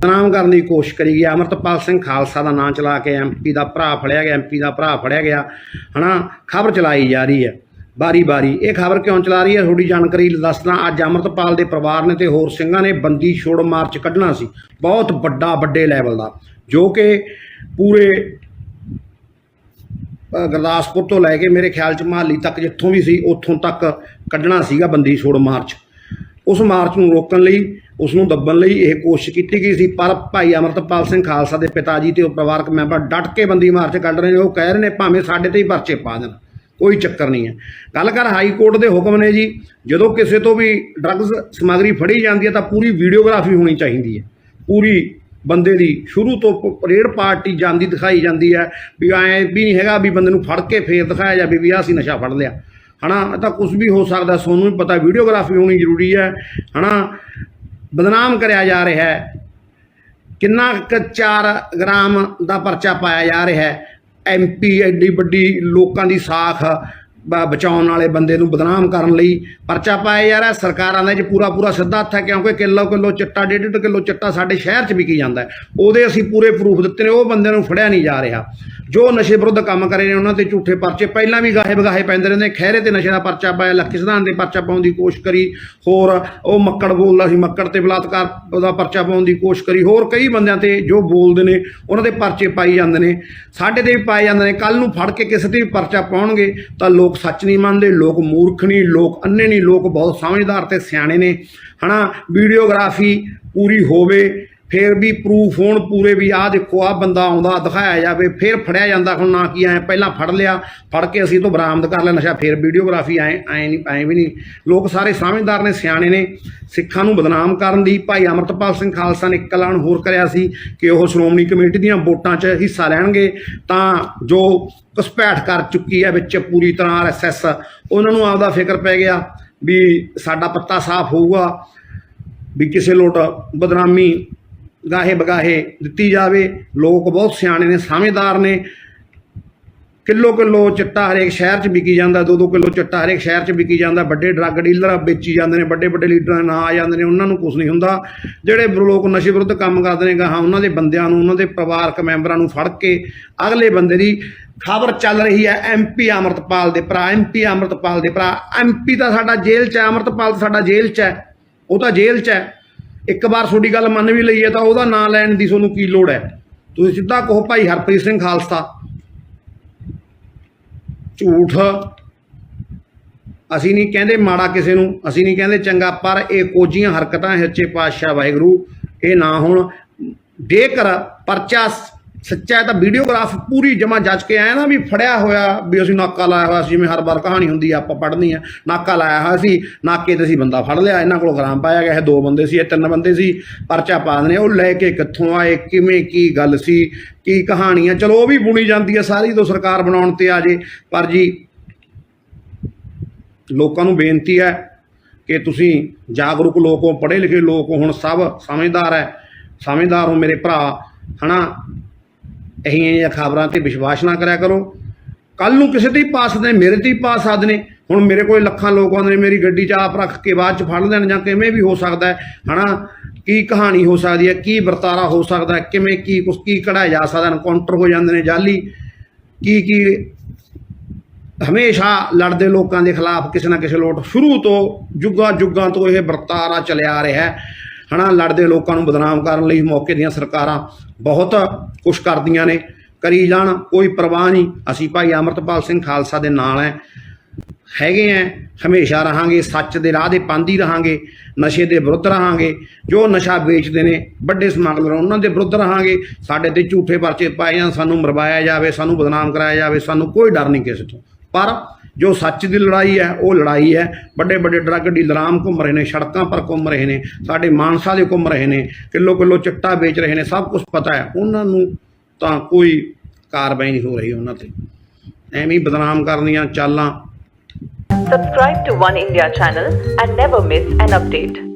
ਬਦਨਾਮ ਕਰਨ ਦੀ ਕੋਸ਼ਿਸ਼ ਕਰੀ ਗਈ। ਅਮਰਤਪਾਲ ਸਿੰਘ ਖਾਲਸਾ ਦਾ ਨਾਂ ਚਲਾ ਕੇ ਐਮਪੀ ਦਾ ਭਰਾ ਫੜਿਆ ਗਿਆ ਐਮਪੀ ਦਾ ਭਰਾ ਫੜਿਆ ਗਿਆ। ਹਨਾ, ਖਬਰ ਚਲਾਈ ਜਾ ਰਹੀ ਹੈ ਬਾਰੀ ਬਾਰੀ ਇਹ ਖਬਰ ਕਿਉਂ ਚਲਾ ਰਹੀ ਹੈ? ਥੋੜੀ ਜਾਣਕਾਰੀ ਦੱਸਦਾ ਅੱਜ ਅਮਰਤਪਾਲ ਦੇ ਪਰਿਵਾਰ ਨੇ ਤੇ ਹੋਰ ਸਿੰਘਾਂ ਨੇ ਬੰਦੀ ਛੋੜ ਮਾਰਚ ਕੱਢਣਾ ਸੀ। ਬਹੁਤ ਵੱਡਾ, ਵੱਡੇ ਲੈਵਲ ਦਾ, ਜੋ ਕਿ ਪੂਰੇ ਗੁਰਦਾਸਪੁਰ ਤੋਂ ਲੈ ਕੇ ਮੇਰੇ ਖਿਆਲ ਚ ਮਹਾਲੀ ਤੱਕ ਜਿੱਥੋਂ ਵੀ ਸੀ, ਉੱਥੋਂ ਤੱਕ ਕੱਢਣਾ ਸੀਗਾ ਬੰਦੀ ਛੋੜ ਮਾਰਚ ਉਸ ਮਾਰਚ ਨੂੰ ਰੋਕਣ ਲਈ, ਉਸ ਨੂੰ ਦੱਬਣ ਲਈ ਇਹ ਕੋਸ਼ਿਸ਼ ਕੀਤੀ ਗਈ ਸੀ। ਪਰ ਭਾਈ ਅਮਰਤਪਾਲ ਸਿੰਘ ਖਾਲਸਾ ਦੇ ਪਿਤਾ ਜੀ ਤੇ ਉਹ ਪਰਿਵਾਰਕ ਮੈਂਬਰ ਡਟ ਕੇ ਬੰਦੀ ਮਾਰਚ ਕੱਢ ਰਹੇ ਨੇ। ਉਹ ਕਹਿ ਰਹੇ ਨੇ, ਭਾਵੇਂ ਸਾਡੇ ਤੇ ਹੀ ਪਰਚੇ ਪਾ ਦੇਣ, ਕੋਈ ਚੱਕਰ ਨਹੀਂ ਹੈ। ਗੱਲ ਕਰ, ਹਾਈ ਕੋਰਟ ਦੇ ਹੁਕਮ ਨੇ ਜੀ, ਜਦੋਂ ਕਿਸੇ ਤੋਂ ਵੀ ਡਰੱਗਸ ਸਮੱਗਰੀ ਫੜੀ ਜਾਂਦੀ ਹੈ ਤਾਂ ਪੂਰੀ ਵੀਡੀਓਗ੍ਰਾਫੀ ਹੋਣੀ ਚਾਹੀਦੀ ਹੈ। ਪੂਰੀ ਬੰਦੇ ਦੀ, ਸ਼ੁਰੂ ਤੋਂ ਪਰੇਡ ਪਾਰਟੀ ਜਾਂਦੀ ਦਿਖਾਈ ਜਾਂਦੀ ਹੈ ਵੀ ਐਂ ਵੀ ਨਹੀਂ ਹੈਗਾ ਵੀ ਬੰਦੇ ਨੂੰ ਫੜ ਕੇ ਫੇਰ ਦਿਖਾਇਆ ਜਾਵੇ ਵੀ ਆਹ ਅਸੀਂ ਨਸ਼ਾ ਫੜ ਲਿਆ। ਹਨਾ? ਇਹ ਤਾਂ ਕੁਝ ਵੀ ਹੋ ਸਕਦਾ, ਸੋਨੂੰ ਵੀ ਪਤਾ, ਵੀਡੀਓਗ੍ਰਾਫੀ ਹੋਣੀ ਜ਼ਰੂਰੀ ਹੈ, ਹਨਾ? ਬਦਨਾਮ ਕਰਿਆ ਜਾ ਰਿਹਾ ਹੈ। ਕਿੰਨਾ ਕੁ 4 ਗ੍ਰਾਮ ਦਾ ਪਰਚਾ ਪਾਇਆ ਜਾ ਰਿਹਾ ਹੈ। ਐਮਪੀ ਐਡੀ ਵੱਡੀ ਲੋਕਾਂ ਦੀ ਸਾਖ ਬਚਾਉਣ ਵਾਲੇ ਬੰਦੇ ਨੂੰ ਬਦਨਾਮ ਕਰਨ ਲਈ ਪਰਚਾ ਪਾਇਆ ਜਾ ਰਿਹਾ। ਸਰਕਾਰਾਂ ਦਾ ਇਹ ਪੂਰਾ ਪੂਰਾ ਸਿੱਧਾ ਹੱਥ ਹੈ, ਕਿਉਂਕਿ ਕਿਲੋ ਕਿਲੋ ਚਿੱਟਾ, ਡੇਢ ਡੇਢ ਕਿਲੋ ਚਿੱਟਾ ਸਾਡੇ ਸ਼ਹਿਰ 'ਚ ਵਿਕੀ ਜਾਂਦਾ ਉਹਦੇ ਅਸੀਂ ਪੂਰੇ ਪ੍ਰੂਫ ਦਿੱਤੇ ਨੇ, ਉਹ ਬੰਦੇ ਨੂੰ ਫੜਿਆ ਨਹੀਂ ਜਾ ਰਿਹਾ। ਜੋ ਨਸ਼ੇ ਵਿਰੁੱਧ ਕੰਮ ਕਰੇ ਨੇ, ਉਹਨਾਂ ਤੇ ਝੂਠੇ ਪਰਚੇ ਪਹਿਲਾਂ ਵੀ ਗਾਹੇ ਬਗਾਹੇ ਪੈਂਦੇ ਰਹਿੰਦੇ ਖਹਿਰੇ ਤੇ ਨਸ਼ੇ ਦਾ ਪਰਚਾ ਪਾਇਆ ਲੱਖੀ ਸਿਧਾਂਤ ਦੇ ਪਰਚਾ ਪਾਉਣ ਦੀ ਕੋਸ਼ਿਸ਼ ਕਰੀ, ਹੋਰ ਉਹ ਮੱਕੜ ਬੋਲਦਾ ਸੀ, ਮੱਕੜ ਤੇ ਬਲਾਤਕਾਰ ਉਹਦਾ ਪਰਚਾ ਪਾਉਣ ਦੀ ਕੋਸ਼ਿਸ਼ ਕਰੀ। ਹੋਰ ਕਈ ਬੰਦਿਆਂ ਤੇ ਜੋ ਬੋਲਦੇ ਨੇ, ਉਹਨਾਂ ਦੇ ਪਰਚੇ ਪਾਈ ਜਾਂਦੇ ਨੇ। ਸਾਡੇ ਤੇ ਵੀ ਪਾਏ ਜਾਂਦੇ ਨੇ। ਕੱਲ ਨੂੰ ਫੜ ਕੇ ਕਿਸੇ ਤੇ ਵੀ ਪਰਚਾ ਪਾਉਣਗੇ, ਤਾਂ ਲੋਕ ਲੋਕ ਸੱਚ ਨਹੀਂ ਮੰਨਦੇ, ਲੋਕ ਮੂਰਖ ਨਹੀਂ, ਲੋਕ ਅੰਨੇ ਨਹੀਂ, ਲੋਕ ਬਹੁਤ ਸਮਝਦਾਰ ਤੇ ਸਿਆਣੇ ਨੇ। ਹਨਾ, ਵੀਡੀਓਗ੍ਰਾਫੀ ਪੂਰੀ ਹੋਵੇ ਫੇਰ ਵੀ ਪ੍ਰੂਫ ਹੋਣ ਪੂਰੇ ਵੀ ਆਹ ਦੇਖੋ, ਆਹ ਬੰਦਾ ਆਉਂਦਾ, ਦਿਖਾਇਆ ਜਾਵੇ, ਫੇਰ ਫੜਿਆ ਜਾਂਦਾ, ਹੁਣ ਨਾ ਕੀ ਐ ਪਹਿਲਾਂ ਫੜ ਲਿਆ, ਫੜ ਕੇ ਅਸੀਂ ਤੋਂ ਬਰਾਮਦ ਕਰ ਲਿਆ, ਨਸ਼ਾ ਫੇਰ ਵੀਡੀਓਗ੍ਰਾਫੀ ਐ ਐ ਨਹੀਂ, ਐ ਵੀ ਨਹੀਂ। ਲੋਕ ਸਾਰੇ ਸਮਝਦਾਰ ਨੇ, ਸਿਆਣੇ ਨੇ। ਸਿੱਖਾਂ ਨੂੰ ਬਦਨਾਮ ਕਰਨ ਦੀ, ਭਾਈ ਅਮਰਤਪਾਲ ਸਿੰਘ ਖਾਲਸਾ ਨੇ ਇੱਕ ਐਲਾਨ ਹੋਰ ਕਰਿਆ ਸੀ ਕਿ ਉਹ ਸ਼੍ਰੋਮਣੀ ਕਮੇਟੀ ਦੀਆਂ ਵੋਟਾਂ 'ਚ ਹਿੱਸਾ ਲੈਣਗੇ, ਤਾਂ ਜੋ ਘੁਸਪੈਠ ਕਰ ਚੁੱਕੀ ਹੈ ਵਿੱਚ ਪੂਰੀ ਤਰ੍ਹਾਂ ਆਰਐਸਐਸ ਉਹਨਾਂ ਨੂੰ ਆਪਦਾ ਫਿਕਰ ਪੈ ਗਿਆ ਵੀ ਸਾਡਾ ਪੱਤਾ ਸਾਫ਼ ਹੋਊਗਾ, ਵੀ ਕਿਸੇ ਲੋਟ ਬਦਨਾਮੀ ਗਾਹੇ ਬਗਾਹੇ ਦਿੱਤੀ ਜਾਵੇ। ਲੋਕ ਬਹੁਤ ਸਿਆਣੇ ਨੇ, ਸਮਝਦਾਰ ਨੇ। ਕਿਲੋ ਕਿਲੋ ਚਿੱਟਾ ਹਰੇਕ ਸ਼ਹਿਰ 'ਚ ਵਿਕੀ ਜਾਂਦਾ, ਦੋ ਦੋ ਕਿਲੋ ਚਿੱਟਾ ਹਰੇਕ ਸ਼ਹਿਰ 'ਚ ਵਿਕੀ ਜਾਂਦਾ। ਵੱਡੇ ਡਰੱਗ ਡੀਲਰ ਵੇਚੀ ਜਾਂਦੇ ਨੇ, ਵੱਡੇ ਵੱਡੇ ਲੀਡਰਾਂ ਦੇ ਨਾਂ ਆ ਜਾਂਦੇ ਨੇ, ਉਹਨਾਂ ਨੂੰ ਕੁਝ ਨਹੀਂ ਹੁੰਦਾ। ਜਿਹੜੇ ਲੋਕ ਨਸ਼ੇ ਵਿਰੁੱਧ ਕੰਮ ਕਰਦੇ ਨੇ, ਗਾਹਾਂ ਉਹਨਾਂ ਦੇ ਬੰਦਿਆਂ ਨੂੰ, ਉਹਨਾਂ ਦੇ ਪਰਿਵਾਰਕ ਮੈਂਬਰਾਂ ਨੂੰ ਫੜ ਕੇ ਅਗਲੇ ਬੰਦੇ ਦੀ ਖਬਰ ਚੱਲ ਰਹੀ ਹੈ ਐਮਪੀ ਅਮਰਤਪਾਲ ਦੇ ਭਰਾ। ਐਮਪੀ ਅਮਰਤਪਾਲ ਦੇ ਭਰਾ। ਐਮਪੀ ਤਾਂ ਸਾਡਾ ਜੇਲ੍ਹ 'ਚ ਹੈ, ਅਮਰਤਪਾਲ ਤਾਂ ਸਾਡਾ ਜੇਲ੍ਹ 'ਚ ਹੈ। ਉਹ ਤਾਂ ਜੇਲ੍ਹ 'ਚ ਹੈ। ਇੱਕ ਵਾਰ ਤੁਹਾਡੀ ਗੱਲ ਮੰਨ ਵੀ ਲਈਏ ਤਾਂ ਉਹਦਾ ਨਾਂ ਲੈਣ ਦੀ ਤੁਹਾਨੂੰ ਕੀ ਲੋੜ ਹੈ? ਤੁਸੀਂ ਸਿੱਧਾ ਕਹੋ ਭਾਈ ਹਰਪ੍ਰੀਤ ਸਿੰਘ ਖਾਲਸਾ। ਝੂਠ। ਅਸੀਂ ਨਹੀਂ ਕਹਿੰਦੇ ਮਾੜਾ ਕਿਸੇ ਨੂੰ, ਅਸੀਂ ਨਹੀਂ ਕਹਿੰਦੇ ਚੰਗਾ, ਪਰ ਇਹ ਕੋਝੀਆਂ ਹਰਕਤਾਂ ਸੱਚੇ ਪਾਤਸ਼ਾਹ ਵਾਹਿਗੁਰੂ, ਇਹ ਨਾ ਹੋਣ। ਜੇਕਰ ਪਰਚਾ ਸੱਚਾ ਹੈ ਤਾਂ ਵੀਡੀਓਗ੍ਰਾਫ ਪੂਰੀ ਜਮਾ ਜੱਜ ਕੇ ਆਇਆ ਨਾ ਵੀ ਫੜਿਆ ਹੋਇਆ ਵੀ ਅਸੀਂ ਨਾਕਾ ਲਾਇਆ ਹੋਇਆ ਸੀ, ਜਿਵੇਂ ਹਰ ਵਾਰ ਕਹਾਣੀ ਹੁੰਦੀ ਆ, ਆਪਾਂ ਪੜ੍ਹਨੀ ਆ। ਨਾਕਾ ਲਾਇਆ ਹੋਇਆ ਸੀ, ਨਾਕੇ ਤੇ ਅਸੀਂ ਬੰਦਾ ਫੜ ਲਿਆ, ਇਹਨਾਂ ਕੋਲ ਗ੍ਰਾਮ ਪਾਇਆ ਗਿਆ, ਇਹ ਦੋ ਬੰਦੇ ਸੀ, ਇਹ ਤਿੰਨ ਬੰਦੇ ਸੀ, ਪਰਚਾ ਪਾ ਦਨੇ ਉਹ ਲੈ ਕੇ ਕਿੱਥੋਂ ਆਏ, ਕਿਵੇਂ ਕੀ ਗੱਲ ਸੀ, ਕੀ ਕਹਾਣੀ ਕਹਾਣੀਆਂ, ਚਲੋ ਉਹ ਵੀ ਬੁਣੀ ਜਾਂਦੀ ਹੈ ਸਾਰੀ ਤੋਂ ਸਰਕਾਰ ਬਣਾਉਣ ਤੇ ਆ ਜੇ, ਪਰ ਜੀ ਲੋਕਾਂ ਨੂੰ ਬੇਨਤੀ ਹੈ ਕਿ ਤੁਸੀਂ ਜਾਗਰੂਕ ਲੋਕ ਹੋ ਪੜ੍ਹੇ ਲਿਖੇ ਲੋਕ ਹੋ ਹੁਣ ਸਭ ਸਮਝਦਾਰ ਹੈ, ਸਮਝਦਾਰ ਹੋ ਮੇਰੇ ਭਰਾ, ਹਨਾ? ਅਹੀਆਂ ਜਿਹੀਆਂ ਖਬਰਾਂ ਤੇ ਵਿਸ਼ਵਾਸ ਨਾ ਕਰਿਆ ਕਰੋ। ਕੱਲ ਨੂੰ ਕਿਸੇ ਤੇ ਹੀ ਪਾ ਸਕਦੇ ਨੇ, ਮੇਰੇ ਤੇ ਹੀ ਪਾ ਸਕਦੇ ਨੇ। ਹੁਣ ਮੇਰੇ ਕੋਲ ਲੱਖਾਂ ਲੋਕ ਆਉਂਦੇ ਨੇ, ਮੇਰੀ ਗੱਡੀ 'ਚ ਆਪ ਰੱਖ ਕੇ ਬਾਅਦ 'ਚ ਫੜ ਲੈਣ ਜਾਂ ਕਿਵੇਂ ਵੀ ਹੋ ਸਕਦਾ ਹੈ, ਹਨਾ? ਕੀ ਕਹਾਣੀ ਹੋ ਸਕਦੀ ਹੈ, ਕੀ ਵਰਤਾਰਾ ਹੋ ਸਕਦਾ ਹੈ, ਕਿਵੇਂ ਕੀ ਕੁਛ, ਕੀ ਕਢਾਇਆ ਜਾ ਸਕਦਾ ਐਨਕਾਊਂਟਰ ਹੋ ਜਾਂਦੇ ਨੇ ਜਾਲੀ। ਕੀ ਕੀ ਹਮੇਸ਼ਾ ਲੜਦੇ ਲੋਕਾਂ ਦੇ ਖਿਲਾਫ ਕਿਸੇ ਨਾ ਕਿਸੇ ਲੋਟ ਸ਼ੁਰੂ ਤੋਂ ਜੁਗਾਂ ਜੁਗਾਂ ਤੋਂ ਇਹ ਵਰਤਾਰਾ ਚੱਲਿਆ ਆ ਰਿਹਾ ਹੈ। ਹਨਾ, ਲੜਦੇ ਲੋਕਾਂ ਨੂੰ ਬਦਨਾਮ ਕਰਨ ਲਈ ਮੌਕੇ ਦੀਆਂ ਸਰਕਾਰਾਂ ਬਹੁਤ ਕੁਛ ਕਰਦੀਆਂ ਨੇ, ਕਰੀ ਜਾਣ, ਕੋਈ ਪਰਵਾਹ ਨਹੀਂ। ਅਸੀਂ ਭਾਈ ਅਮਰਤਪਾਲ ਸਿੰਘ ਖਾਲਸਾ ਦੇ ਨਾਲ ਹੈ ਹੈਗੇ ਆ ਹਮੇਸ਼ਾ ਰਹਾਂਗੇ, ਸੱਚ ਦੇ ਰਾਹ ਦੇ ਪਾਂਦੀ ਰਹਾਂਗੇ, ਨਸ਼ੇ ਦੇ ਵਿਰੁੱਧ ਰਹਾਂਗੇ। ਜੋ ਨਸ਼ਾ ਵੇਚਦੇ ਨੇ, ਵੱਡੇ ਸਮਗਲਰ ਉਹਨਾਂ ਦੇ ਵਿਰੁੱਧ ਰਹਾਂਗੇ। ਸਾਡੇ ਤੇ ਝੂਠੇ ਪਰਚੇ ਪਾਏ ਜਾਣ, ਸਾਨੂੰ ਮਰਵਾਇਆ ਜਾਵੇ, ਸਾਨੂੰ ਬਦਨਾਮ ਕਰਾਇਆ ਜਾਵੇ, ਸਾਨੂੰ ਕੋਈ ਡਰ ਨਹੀਂ ਕਿਸੇ ਤੋਂ। ਪਰ ਜੋ ਸੱਚ ਦੀ ਲੜਾਈ ਹੈ, ਉਹ ਲੜਾਈ ਹੈ। ਵੱਡੇ ਵੱਡੇ ਡਰੱਗ ਡੀਲਰਾਂ ਘੁੰਮ ਰਹੇ ਨੇ, ਸੜਕਾਂ ਪਰ ਘੁੰਮ ਰਹੇ ਨੇ, ਸਾਡੇ ਮਾਨਸਾ ਦੇ ਘੁੰਮ ਰਹੇ ਨੇ ਕਿਲੋ ਕਿਲੋ ਚਿੱਟਾ ਵੇਚ ਰਹੇ ਨੇ, ਸਭ ਕੁਝ ਪਤਾ ਹੈ। ਉਹਨਾਂ ਨੂੰ ਤਾਂ ਕੋਈ ਕਾਰਵਾਈ ਨਹੀਂ ਹੋ ਰਹੀ ਉਹਨਾਂ ਤੇ। ਐਵੇਂ ਹੀ ਬਦਨਾਮ ਕਰਨੀਆਂ ਚਾਲਾਂ। Subscribe to One India channel and never miss an update.